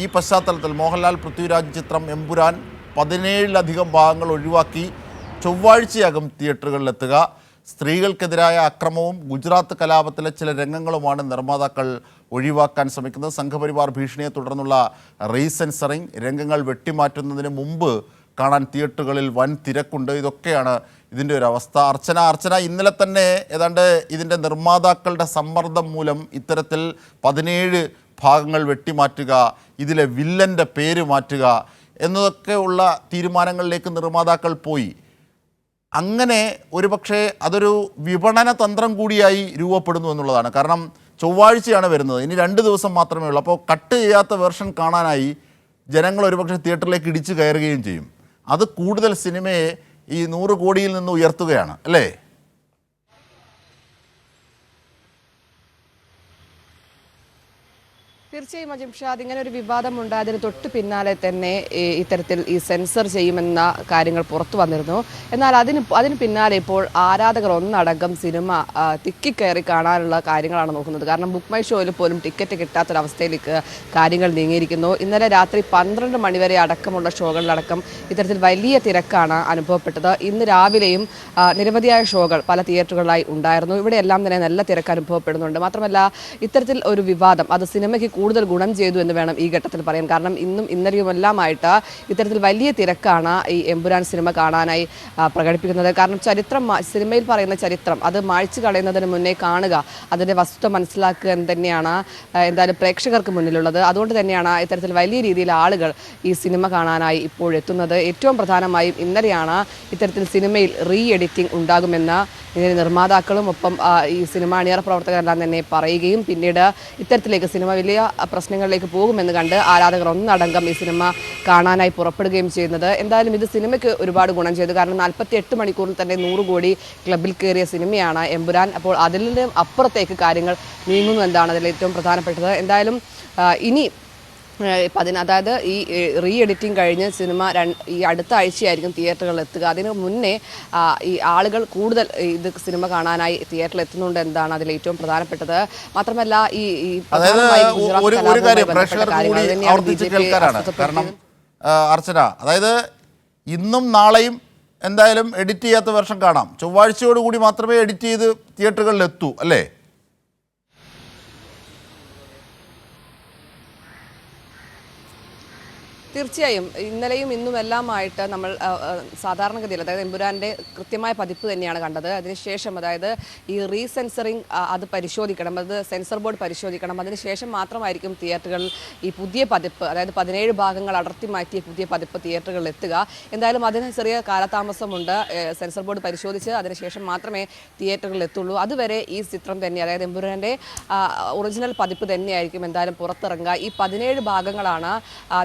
ഈ പശ്ചാത്തലത്തിൽ മോഹൻലാൽ പൃഥ്വിരാജ് ചിത്രം എമ്പുരാൻ പതിനേഴിലധികം ഭാഗങ്ങൾ ഒഴിവാക്കി ചൊവ്വാഴ്ചയാകും തിയേറ്ററുകളിലെത്തുക. സ്ത്രീകൾക്കെതിരായ അക്രമവും ഗുജറാത്ത് കലാപത്തിലെ ചില രംഗങ്ങളുമാണ് നിർമ്മാതാക്കൾ ഒഴിവാക്കാൻ ശ്രമിക്കുന്നത്. സംഘപരിവാർ ഭീഷണിയെ തുടർന്നുള്ള റീസെൻസറിങ് രംഗങ്ങൾ വെട്ടിമാറ്റുന്നതിന് മുമ്പ് കാണാൻ തിയേറ്ററുകളിൽ വൻ തിരക്കുണ്ട്. ഇതൊക്കെയാണ് ഇതിന്റെ ഒരു അവസ്ഥ. അർച്ചന അർച്ചന ഇന്നലെ തന്നെ ഏതാണ്ട് ഇതിന്റെ നിർമ്മാതാക്കളുടെ സമ്മർദ്ദം മൂലം ഇത്തരത്തിൽ പതിനേഴ് ഭാഗങ്ങൾ വെട്ടിമാറ്റുക ഇതിലെ വില്ലന്റെ പേര് മാറ്റുക എന്നതൊക്കെ ഉള്ള തീരുമാനങ്ങളിലേക്ക് നിർമ്മാതാക്കൾ പോയി. അങ്ങനെ ഒരുപക്ഷെ അതൊരു വിപണന തന്ത്രം കൂടിയായി രൂപപ്പെടുന്നു എന്നുള്ളതാണ്. കാരണം ചൊവ്വാഴ്ചയാണ് വരുന്നത്. ഇനി രണ്ട് ദിവസം മാത്രമേ ഉള്ളൂ. അപ്പോൾ കട്ട് ചെയ്യാത്ത വേർഷൻ കാണാനായി ജനങ്ങൾ ഒരുപക്ഷെ തിയേറ്ററിലേക്ക് ഇടിച്ചു കയറുകയും ചെയ്യും. അത് കൂടുതൽ സിനിമയെ ഈ നൂറ് കോടിയിൽ നിന്ന് ഉയർത്തുകയാണ്. അല്ലേ? തീർച്ചയായും അജിം ഷാദ് ഇങ്ങനെ ഒരു വിവാദം ഉണ്ടായതിന് തൊട്ട് പിന്നാലെ തന്നെ ഇത്തരത്തിൽ ഈ സെൻസർ ചെയ്യുമെന്ന കാര്യങ്ങൾ പുറത്തു വന്നിരുന്നു. എന്നാൽ അതിന് അതിന് പിന്നാലെ ഇപ്പോൾ ആരാധകർ ഒന്നടങ്കം സിനിമ തിക്കിക്കയറി കാണാനുള്ള കാര്യങ്ങളാണ് നോക്കുന്നത്. കാരണം ബുക്ക് മൈ ഷോയിൽ പോലും ടിക്കറ്റ് കിട്ടാത്തൊരവസ്ഥയിലേക്ക് കാര്യങ്ങൾ നീങ്ങിയിരിക്കുന്നു. ഇന്നലെ രാത്രി പന്ത്രണ്ട് മണിവരെ അടക്കമുള്ള ഷോകളിലടക്കം ഇത്തരത്തിൽ വലിയ തിരക്കാണ് അനുഭവപ്പെട്ടത്. ഇന്ന് രാവിലെയും നിരവധിയായ ഷോകൾ പല തിയേറ്ററുകളിലായി ഉണ്ടായിരുന്നു. ഇവിടെയെല്ലാം തന്നെ നല്ല തിരക്ക് അനുഭവപ്പെടുന്നുണ്ട്. മാത്രമല്ല ഇത്തരത്തിൽ ഒരു വിവാദം അത് സിനിമയ്ക്ക് കൂടുതൽ ഗുണം ചെയ്തു എന്ന് വേണം ഈ ഘട്ടത്തിൽ പറയാൻ. കാരണം ഇന്നും ഇന്നലെയുമെല്ലാമായിട്ട് ഇത്തരത്തിൽ വലിയ തിരക്കാണ് ഈ എമ്പുരാൻ സിനിമ കാണാനായി പ്രകടിപ്പിക്കുന്നത്. കാരണം ചരിത്രം സിനിമയിൽ പറയുന്ന ചരിത്രം അത് മായ്ച്ചു കളയുന്നതിന് മുന്നേ കാണുക അതിന്റെ വസ്തുത മനസ്സിലാക്കുക എന്ന് തന്നെയാണ് എന്തായാലും പ്രേക്ഷകർക്ക് മുന്നിലുള്ളത്. അതുകൊണ്ട് തന്നെയാണ് ഇത്തരത്തിൽ വലിയ രീതിയിൽ ആളുകൾ ഈ സിനിമ കാണാനായി ഇപ്പോഴെത്തുന്നത്. ഏറ്റവും പ്രധാനമായും ഇന്നലെയാണ് ഇത്തരത്തിൽ സിനിമയിൽ റീ എഡിറ്റിംഗ് ഉണ്ടാകുമെന്ന് ഇതിന്റെ നിർമ്മാതാക്കളും ഒപ്പം ഈ സിനിമ അണിയറ പ്രവർത്തകരെല്ലാം തന്നെ പറയുകയും പിന്നീട് ഇത്തരത്തിലേക്ക് സിനിമ വലിയ പ്രശ്നങ്ങളിലേക്ക് പോകുമെന്ന് കണ്ട് ആരാധകർ ഒന്നടങ്കം ഈ സിനിമ കാണാനായി പുറപ്പെടുകയും ചെയ്യുന്നത്. എന്തായാലും ഇത് സിനിമയ്ക്ക് ഒരുപാട് ഗുണം ചെയ്തു. കാരണം നാൽപ്പത്തി എട്ട് മണിക്കൂറിൽ തന്നെ നൂറ് കോടി ക്ലബിൽ കയറിയ സിനിമയാണ് എമ്പുരാൻ. അപ്പോൾ അതിൽ നിന്നും അപ്പുറത്തേക്ക് കാര്യങ്ങൾ നീങ്ങുന്നു എന്താണ് അതിൽ ഏറ്റവും പ്രധാനപ്പെട്ടത്. എന്തായാലും ഇനി പതിന അതായത് ഈ റീ എഡിറ്റിംഗ് കഴിഞ്ഞ് സിനിമ ഈ അടുത്ത ആഴ്ചയായിരിക്കും തിയേറ്ററുകളിൽ എത്തുക. അതിന് മുന്നേ ഈ ആളുകൾ കൂടുതൽ ഇത് സിനിമ കാണാനായി തിയേറ്ററിൽ എത്തുന്നുണ്ട് എന്താണ് അതിൽ ഏറ്റവും പ്രധാനപ്പെട്ടത്. മാത്രമല്ല ഈ അർച്ചന അതായത് ഇന്നും നാളെയും എന്തായാലും എഡിറ്റ് ചെയ്യാത്ത വർഷം കാണാം. ചൊവ്വാഴ്ചയോടുകൂടി മാത്രമേ എഡിറ്റ് ചെയ്ത് തിയേറ്ററുകളിൽ എത്തൂ അല്ലേ? തീർച്ചയായും. ഇന്നലെയും ഇന്നുമെല്ലാമായിട്ട് നമ്മൾ സാധാരണഗതിയിൽ അതായത് എമ്പുരാന്റെ കൃത്യമായ പതിപ്പ് തന്നെയാണ് കണ്ടത്. അതിനുശേഷം അതായത് ഈ റീസെൻസറിങ് അത് പരിശോധിക്കണം അത് സെൻസർ ബോർഡ് പരിശോധിക്കണം. അതിനുശേഷം മാത്രമായിരിക്കും തിയേറ്ററുകളിൽ ഈ പുതിയ പതിപ്പ് അതായത് പതിനേഴ് ഭാഗങ്ങൾ അടർത്തി മാറ്റിയ പുതിയ പതിപ്പ് തിയേറ്ററുകളിൽ എത്തുക. എന്തായാലും അതിന് ചെറിയ കാലതാമസമുണ്ട് സെൻസർ ബോർഡ് പരിശോധിച്ച് അതിനുശേഷം മാത്രമേ തിയേറ്ററുകളിൽ എത്തുള്ളൂ. അതുവരെ ഈ ചിത്രം തന്നെ അതായത് എമ്പുരാന്റെ ഒറിജിനൽ പതിപ്പ് തന്നെയായിരിക്കും എന്തായാലും പുറത്തിറങ്ങുക. ഈ പതിനേഴ് ഭാഗങ്ങളാണ്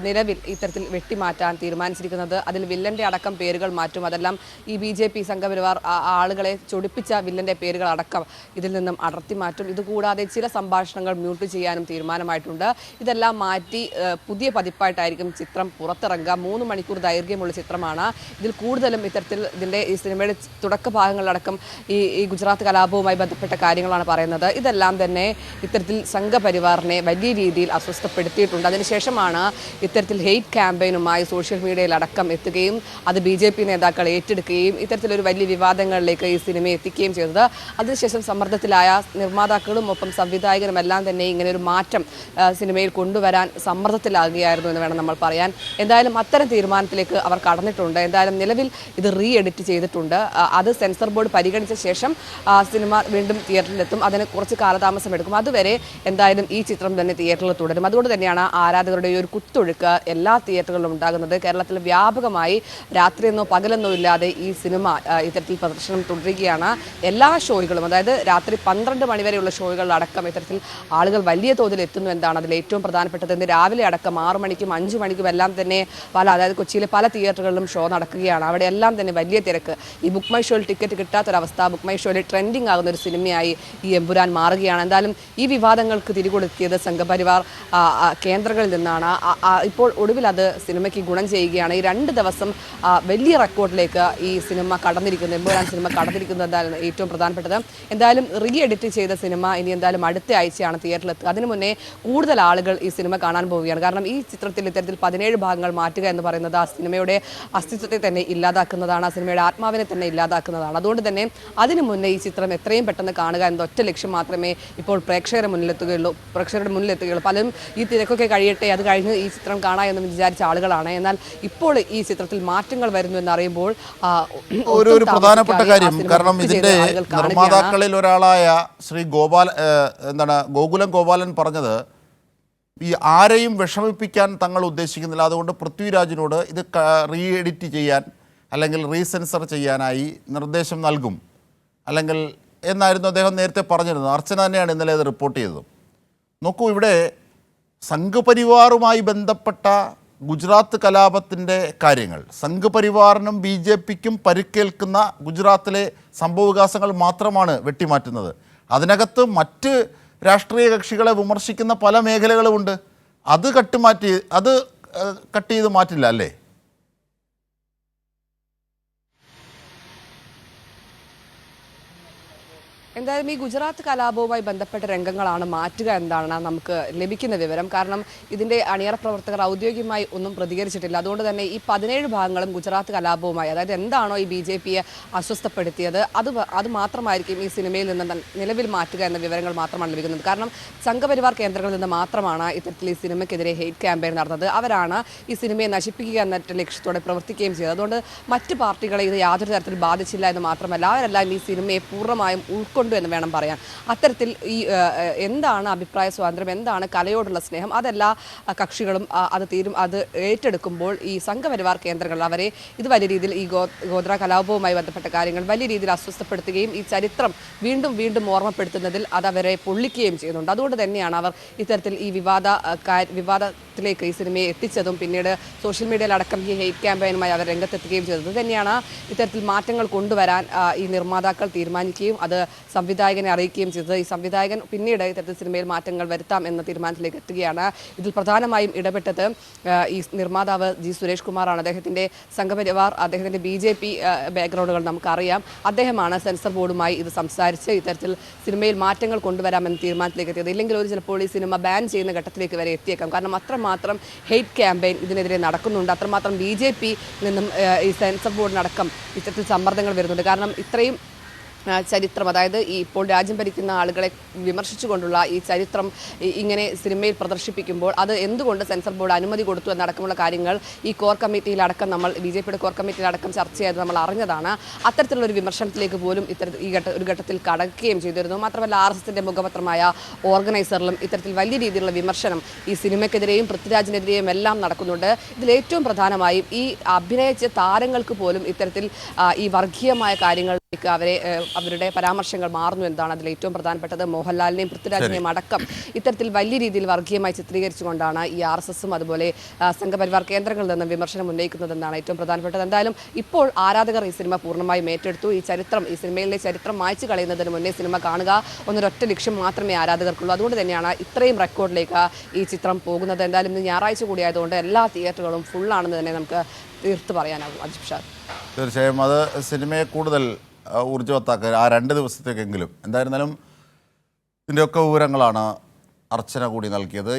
നിലവിൽ ഇത്തരത്തിൽ വെട്ടിമാറ്റാൻ തീരുമാനിച്ചിരിക്കുന്നത്. അതിൽ വില്ലന്റെ അടക്കം പേരുകൾ മാറ്റും. അതെല്ലാം ഈ ബി ജെ പി സംഘപരിവാർ ആളുകളെ ചൊടിപ്പിച്ച വില്ലന്റെ പേരുകൾ അടക്കം ഇതിൽ നിന്നും അടർത്തി മാറ്റും. ഇതുകൂടാതെ ചില സംഭാഷണങ്ങൾ മ്യൂട്ട് ചെയ്യാനും തീരുമാനമായിട്ടുണ്ട്. ഇതെല്ലാം മാറ്റി പുതിയ പതിപ്പായിട്ടായിരിക്കും ചിത്രം പുറത്തിറങ്ങുക. മൂന്ന് മണിക്കൂർ ദൈർഘ്യമുള്ള ചിത്രമാണ്. ഇതിൽ കൂടുതലും ഇത്തരത്തിൽ ഇതിന്റെ ഈ സിനിമയുടെ തുടക്ക ഭാഗങ്ങളിലടക്കം ഈ ഈ ഗുജറാത്ത് കലാപവുമായി ബന്ധപ്പെട്ട കാര്യങ്ങളാണ് പറയുന്നത്. ഇതെല്ലാം തന്നെ ഇത്തരത്തിൽ സംഘപരിവാറിനെ വലിയ രീതിയിൽ അസ്വസ്ഥപ്പെടുത്തിയിട്ടുണ്ട്. അതിനുശേഷമാണ് ഇത്തരത്തിൽ ഹെയ്റ്റ് ക്യാമ്പയിനുമായി സോഷ്യൽ മീഡിയയിൽ അടക്കം എത്തുകയും അത് ബി ജെ പി നേതാക്കൾ ഏറ്റെടുക്കുകയും ഇത്തരത്തിലൊരു വലിയ വിവാദങ്ങളിലേക്ക് ഈ സിനിമ എത്തിക്കുകയും ചെയ്തത്. അതിനുശേഷം സമ്മർദ്ദത്തിലായ നിർമ്മാതാക്കളും ഒപ്പം സംവിധായകരും എല്ലാം തന്നെ ഇങ്ങനെ ഒരു മാറ്റം സിനിമയിൽ കൊണ്ടുവരാൻ സമ്മർദ്ദത്തിലാകുകയായിരുന്നു എന്ന് വേണം നമ്മൾ പറയാൻ. എന്തായാലും അത്തരം തീരുമാനത്തിലേക്ക് അവർ കടന്നിട്ടുണ്ട്. എന്തായാലും നിലവിൽ ഇത് റീ എഡിറ്റ് ചെയ്തിട്ടുണ്ട് അത് സെൻസർ ബോർഡ് പരിഗണിച്ച ശേഷം സിനിമ വീണ്ടും തിയേറ്ററിലെത്തും. അതിന് കുറച്ച് കാലതാമസം എടുക്കും. അതുവരെ എന്തായാലും ഈ ചിത്രം തന്നെ തിയേറ്ററിൽ തുടരും. അതുകൊണ്ട് തന്നെയാണ് ആരാധകരുടെ ഒരു കുത്തൊഴുക്ക് എല്ലാ തിയേറ്ററുകളിലും ഉണ്ടാകുന്നത്. കേരളത്തിൽ വ്യാപകമായി രാത്രിയെന്നോ പകലെന്നോ ഇല്ലാതെ ഈ സിനിമ ഇത്തരത്തിൽ പ്രദർശനം തുടരുകയാണ്. എല്ലാ ഷോകളും അതായത് രാത്രി പന്ത്രണ്ട് മണിവരെയുള്ള ഷോകളിലടക്കം ഇത്തരത്തിൽ ആളുകൾ വലിയ തോതിൽ എത്തുന്നു എന്താണ് അതിൽ ഏറ്റവും പ്രധാനപ്പെട്ടത്. ഇന്ന് രാവിലെ അടക്കം ആറു മണിക്കും അഞ്ചു മണിക്കും എല്ലാം തന്നെ പല അതായത് കൊച്ചിയിലെ പല തിയേറ്ററുകളിലും ഷോ നടക്കുകയാണ്. അവിടെ എല്ലാം തന്നെ വലിയ തിരക്ക്. ഈ ബുക്ക് മൈ ഷോയിൽ ടിക്കറ്റ് കിട്ടാത്തൊരവസ്ഥ ബുക്ക് മൈ ഷോയിൽ ട്രെൻഡിങ് ആകുന്ന ഒരു സിനിമയായി ഈ എമ്പുരാൻ മാറുകയാണ്. എന്തായാലും ഈ വിവാദങ്ങൾക്ക് തിരികൊടുത്തിയത് സംഘപരിവാർ കേന്ദ്രങ്ങളിൽ നിന്നാണ്. ഇപ്പോൾ ഒടുവിൽ അത് സിനിമയ്ക്ക് ഗുണം ചെയ്യുകയാണ്. ഈ രണ്ട് ദിവസം വലിയ റെക്കോർഡിലേക്ക് ഈ സിനിമ കടന്നിരിക്കുന്നത് എമ്പുരാൻ സിനിമ കടന്നിരിക്കുന്നത് എന്തായാലും ഏറ്റവും പ്രധാനപ്പെട്ടത്. എന്തായാലും റീ എഡിറ്റ് ചെയ്ത സിനിമ ഇനി എന്തായാലും അടുത്ത ആഴ്ചയാണ് തിയേറ്ററിൽ എത്തുക. അതിനു മുന്നേ കൂടുതൽ ആളുകൾ ഈ സിനിമ കാണാൻ പോവുകയാണ്. കാരണം ഈ ചിത്രത്തിൽ ഇത്തരത്തിൽ പതിനേഴ് ഭാഗങ്ങൾ മാറ്റുക എന്ന് പറയുന്നത് ആ സിനിമയുടെ അസ്തിത്വത്തെ തന്നെ ഇല്ലാതാക്കുന്നതാണ് ആ സിനിമയുടെ ആത്മാവിനെ തന്നെ ഇല്ലാതാക്കുന്നതാണ്. അതുകൊണ്ട് തന്നെ അതിനു മുന്നേ ഈ ചിത്രം എത്രയും പെട്ടെന്ന് കാണുക എന്ന ഒറ്റ ലക്ഷ്യം മാത്രമേ ഇപ്പോൾ പ്രേക്ഷകരുടെ മുന്നിലെത്തുകയുള്ളൂ പ്രേക്ഷകരുടെ മുന്നിലെത്തുകയുള്ളൂ. പലരും ഈ തിരക്കൊക്കെ കഴിയട്ടെ അത് കഴിഞ്ഞ് ഈ ചിത്രം കാണാമെന്നും വിചാരിച്ച ആളുകളാണ്. എന്നാൽ ഇപ്പോൾ ഈ ചിത്രത്തിൽ മാറ്റങ്ങൾ വരുന്നു എന്നറിയുമ്പോൾ ഒരു ഒരു പ്രധാനപ്പെട്ട കാര്യം. കാരണം ഇതിന്റെ നിർമ്മാതാക്കളിൽ ഒരാളായ ശ്രീ ഗോപാൽ എന്താണ് ഗോകുലം ഗോപാലൻ പറഞ്ഞത് ഈ ആരെയും വിഷമിപ്പിക്കാൻ തങ്ങൾ ഉദ്ദേശിക്കുന്നില്ല. അതുകൊണ്ട് പൃഥ്വിരാജിനോട് ഇത് റീ എഡിറ്റ് ചെയ്യാൻ അല്ലെങ്കിൽ റീസെൻസർ ചെയ്യാനായി നിർദ്ദേശം നൽകും. അല്ലെങ്കിൽ എന്നായിരുന്നു അദ്ദേഹം നേരത്തെ പറഞ്ഞിരുന്നത്. അർച്ചന തന്നെയാണ് ഇന്നലെ അത് റിപ്പോർട്ട് ചെയ്തത്. നോക്കൂ ഇവിടെ സംഘപരിവാറുമായി ബന്ധപ്പെട്ട ഗുജറാത്ത് കലാപത്തിന്റെ കാര്യങ്ങൾ. സംഘപരിവാറിനും ബി ജെ പിക്കും പരിക്കേൽക്കുന്ന ഗുജറാത്തിലെ സംഭവവികാസങ്ങൾ മാത്രമാണ് വെട്ടിമാറ്റുന്നത്. അതിനകത്ത് മറ്റ് രാഷ്ട്രീയ കക്ഷികളെ വിമർശിക്കുന്ന പല മേഖലകളുമുണ്ട്. അത് കട്ടുമാറ്റി അത് കട്ട് ചെയ്ത് മാറ്റില്ല അല്ലേ? എന്തായാലും ഈ ഗുജറാത്ത് കലാപവുമായി ബന്ധപ്പെട്ട രംഗങ്ങളാണ് മാറ്റുക എന്നാണ് നമുക്ക് ലഭിക്കുന്ന വിവരം. കാരണം ഇതിന്റെ അണിയറ പ്രവർത്തകർ ഔദ്യോഗികമായി ഒന്നും പ്രതികരിച്ചിട്ടില്ല. അതുകൊണ്ട് തന്നെ ഈ പതിനേഴ് ഭാഗങ്ങളും ഗുജറാത്ത് കലാപവുമായി അതായത് എന്താണോ ഈ ബി ജെ പിയെ അസ്വസ്ഥപ്പെടുത്തിയത് അത് അത് മാത്രമായിരിക്കും ഈ സിനിമയിൽ നിന്ന് നിലവിൽ മാറ്റുക എന്ന വിവരങ്ങൾ മാത്രമാണ് ലഭിക്കുന്നത്. കാരണം സംഘപരിവാർ കേന്ദ്രങ്ങളിൽ നിന്ന് മാത്രമാണ് ഇത്തരത്തിൽ ഈ സിനിമയ്ക്കെതിരെ ഹെയ്റ്റ് ക്യാമ്പയിൻ നടന്നത്. അവരാണ് ഈ സിനിമയെ നശിപ്പിക്കുക എന്ന ലക്ഷ്യത്തോടെ പ്രവർത്തിക്കുകയും ചെയ്തത്. അതുകൊണ്ട് മറ്റ് പാർട്ടികളെ ഇത് യാതൊരു തരത്തിൽ ബാധിച്ചില്ല എന്ന് മാത്രമല്ല അവരെല്ലാം ഈ സിനിമയെ പൂർണമായും ഉൾക്കൊണ്ടു എന്ന് വേണം പറയാൻ. അത്തരത്തിൽ ഈ എന്താണ് അഭിപ്രായ സ്വാതന്ത്ര്യം? എന്താണ് കലയോടുള്ള സ്നേഹം? അതെല്ലാ കക്ഷികളും അത് തീരും അത് ഏറ്റെടുക്കുമ്പോൾ ഈ സംഘപരിവാർ കേന്ദ്രങ്ങൾ അവരെ ഇത് വലിയ രീതിയിൽ ഈ ഗോത്ര കലാപവുമായി ബന്ധപ്പെട്ട കാര്യങ്ങൾ വലിയ രീതിയിൽ അസ്വസ്ഥപ്പെടുത്തുകയും ഈ ചരിത്രം വീണ്ടും വീണ്ടും ഓർമ്മപ്പെടുത്തുന്നതിൽ അത് അവരെ പൊള്ളിക്കുകയും ചെയ്യുന്നുണ്ട്. അതുകൊണ്ട് തന്നെയാണ് അവർ ഇത്തരത്തിൽ ഈ വിവാദ വിവാദത്തിലേക്ക് ഈ സിനിമയെ എത്തിച്ചതും പിന്നീട് സോഷ്യൽ മീഡിയയിൽ അടക്കം ഈ ഹെയ്റ്റ് ക്യാമ്പയിനുമായി അവർ രംഗത്തെത്തുകയും ചെയ്തത്. തന്നെയാണ് ഇത്തരത്തിൽ മാറ്റങ്ങൾ കൊണ്ടുവരാൻ ഈ നിർമ്മാതാക്കൾ തീരുമാനിക്കുകയും അത് സംവിധായകനെ അറിയിക്കുകയും ചെയ്തത്. ഈ സംവിധായകൻ പിന്നീട് ഇത്തരത്തിൽ സിനിമയിൽ മാറ്റങ്ങൾ വരുത്താം എന്ന തീരുമാനത്തിലേക്ക് എത്തുകയാണ്. ഇതിൽ പ്രധാനമായും ഇടപെട്ടത് ഈ നിർമ്മാതാവ് ജി സുരേഷ് കുമാറാണ്. അദ്ദേഹത്തിന്റെ സംഘപരിവാർ അദ്ദേഹത്തിന്റെ ബി ജെ പി ബാക്ക്ഗ്രൗണ്ടുകൾ നമുക്കറിയാം. അദ്ദേഹമാണ് സെൻസർ ബോർഡുമായി ഇത് സംസാരിച്ച് ഇത്തരത്തിൽ സിനിമയിൽ മാറ്റങ്ങൾ കൊണ്ടുവരാമെന്ന തീരുമാനത്തിലേക്ക് എത്തിയത്. ഇല്ലെങ്കിൽ ഒരു ചിലപ്പോൾ ഈ സിനിമ ബാൻ ചെയ്യുന്ന ഘട്ടത്തിലേക്ക് വരെ എത്തിയേക്കാം. കാരണം അത്രമാത്രം ഹെയ്റ്റ് ക്യാമ്പയിൻ ഇതിനെതിരെ നടക്കുന്നുണ്ട്. അത്രമാത്രം ബി ജെ പി നിന്നും ഈ സെൻസർ ബോർഡിനടക്കം ഇത്തരത്തിൽ സമ്മർദ്ദങ്ങൾ വരുന്നുണ്ട്. കാരണം ഇത്രയും ചരിത്രം അതായത് ഈ ഇപ്പോൾ രാജ്യം ഭരിക്കുന്ന ആളുകളെ വിമർശിച്ചുകൊണ്ടുള്ള ഈ ചരിത്രം ഇങ്ങനെ സിനിമയിൽ പ്രദർശിപ്പിക്കുമ്പോൾ അത് എന്തുകൊണ്ട് സെൻസർ ബോർഡ് അനുമതി കൊടുത്തു എന്നടക്കമുള്ള കാര്യങ്ങൾ ഈ കോർ കമ്മിറ്റിയിലടക്കം നമ്മൾ ബി ജെ പിയുടെ കോർ കമ്മിറ്റിയിലടക്കം ചർച്ച ചെയ്ത് നമ്മൾ അറിഞ്ഞതാണ്. അത്തരത്തിലുള്ള ഒരു വിമർശനത്തിലേക്ക് പോലും ഇത്തരത്തിൽ ഈ ഘട്ട ഒരു ഘട്ടത്തിൽ കടക്കുകയും ചെയ്തിരുന്നു. മാത്രമല്ല ആർ എസ് എസിന്റെ മുഖപത്രമായ ഓർഗനൈസറിലും ഇത്തരത്തിൽ വലിയ രീതിയിലുള്ള വിമർശനം ഈ സിനിമയ്ക്കെതിരെയും പൃഥ്വിരാജിനെതിരെയും എല്ലാം നടക്കുന്നുണ്ട്. ഇതിലേറ്റവും പ്രധാനമായും ഈ അഭിനയിച്ച താരങ്ങൾക്ക് പോലും ഇത്തരത്തിൽ ഈ വർഗീയമായ കാര്യങ്ങളിലേക്ക് അവരെ അവരുടെ പരാമർശങ്ങൾ മാറുന്നു എന്താണ് അതിൽ ഏറ്റവും പ്രധാനപ്പെട്ടത്. മോഹൻലാലിനെയും പൃഥ്വിരാജിനെയും അടക്കം ഇത്തരത്തിൽ വലിയ രീതിയിൽ വർഗീയമായി ചിത്രീകരിച്ചുകൊണ്ടാണ് ഈ ആർ എസ് എസും അതുപോലെ സംഘപരിവാർ കേന്ദ്രങ്ങളിൽ നിന്നും വിമർശനം ഉന്നയിക്കുന്നതെന്നാണ് ഏറ്റവും പ്രധാനപ്പെട്ടത്. എന്തായാലും ഇപ്പോൾ ആരാധകർ ഈ സിനിമ പൂർണമായും ഏറ്റെടുത്തു. ഈ ചരിത്രം ഈ സിനിമയിലെ ചരിത്രം മായ്ച്ചു കളയുന്നതിന് മുന്നേ സിനിമ കാണുക. എന്നൊരൊറ്റ ലക്ഷ്യം മാത്രമേ ആരാധകർക്കുള്ളൂ. അതുകൊണ്ട് തന്നെയാണ് ഇത്രയും റെക്കോർഡിലേക്ക് ഈ ചിത്രം പോകുന്നത്. എന്തായാലും ഇന്ന് ഞായറാഴ്ച കൂടിയായതുകൊണ്ട് എല്ലാ തിയേറ്ററുകളും ഫുള്ളാണെന്ന് തന്നെ നമുക്ക് തീർത്ത് പറയാനാകും അജിബ് ഷാദ് തീർച്ചയായും അത് സിനിമയെ കൂടുതൽ ഊർജവത്താക്കുക ആ രണ്ട് ദിവസത്തേക്കെങ്കിലും. എന്തായിരുന്നാലും ഇതിന്റെയൊക്കെ വിവരങ്ങളാണ് അർച്ചന കൂടി നൽകിയത്.